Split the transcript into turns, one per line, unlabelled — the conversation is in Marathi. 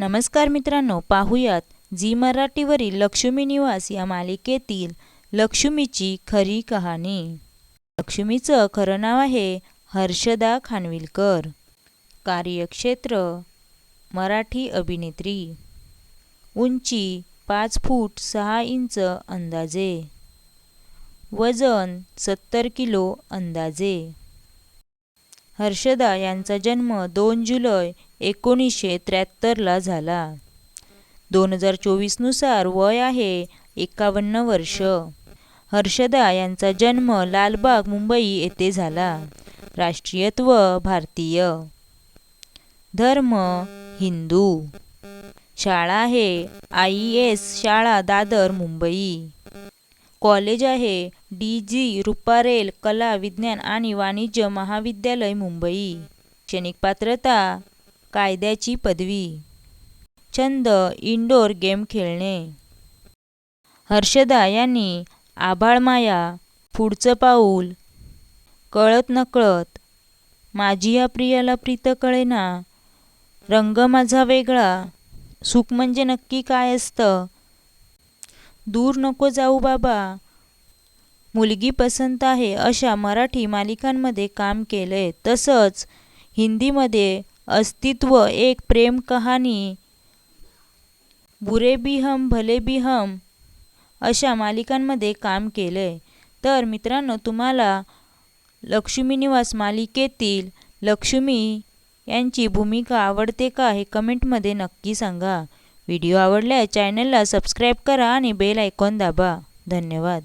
नमस्कार मित्रांनो पाहुयात झी मराठीवरील लक्ष्मी निवास या मालिकेतील लक्ष्मीची खरी कहाणी. लक्ष्मीचं खरं नाव आहे हर्षदा खानविलकर. कार्यक्षेत्र मराठी अभिनेत्री. उंची पाच फूट सहा इंच अंदाजे. वजन सत्तर किलो अंदाजे. हर्षदा यांचा जन्म दोन जुलै एकोणीसशे त्र्याहत्तरला झाला. दोन हजार चोवीसनुसार वय आहे एकावन्न वर्ष. हर्षदा यांचा जन्म लालबाग मुंबई येथे झाला. राष्ट्रीयत्व भारतीय. धर्म हिंदू. शाळा आहे आय एस शाळा दादर मुंबई. कॉलेज आहे. डी. जी. रुपारेल कला विज्ञान आणि वाणिज्य महाविद्यालय मुंबई. शैक्षणिक पात्रता कायद्याची पदवी. छंद इंडोर गेम खेळणे. हर्षदा यांनी आभाळमाया पुढचं पाऊल. कळत नकळत माझी या प्रियाला प्रीत कळेना. रंग माझा वेगळा. सुख म्हणजे नक्की काय असतं? दूर नको जाऊ बाबा. मुलगी पसंत आहे अशा मराठी मालिकांमध्ये काम केलंय. तसंच हिंदीमध्ये अस्तित्व एक प्रेम कहाणी. बुरे भी हम भले भी हम अशा मालिकांमध्ये काम केलंय. तर मित्रांनो तुम्हाला लक्ष्मी निवास मालिकेतील लक्ष्मी यांची भूमिका आवडते का हे कमेंटमध्ये नक्की सांगा. व्हिडिओ आवडल्या चॅनलला सबस्क्राईब करा आणि बेल आयकॉन दाबा. धन्यवाद.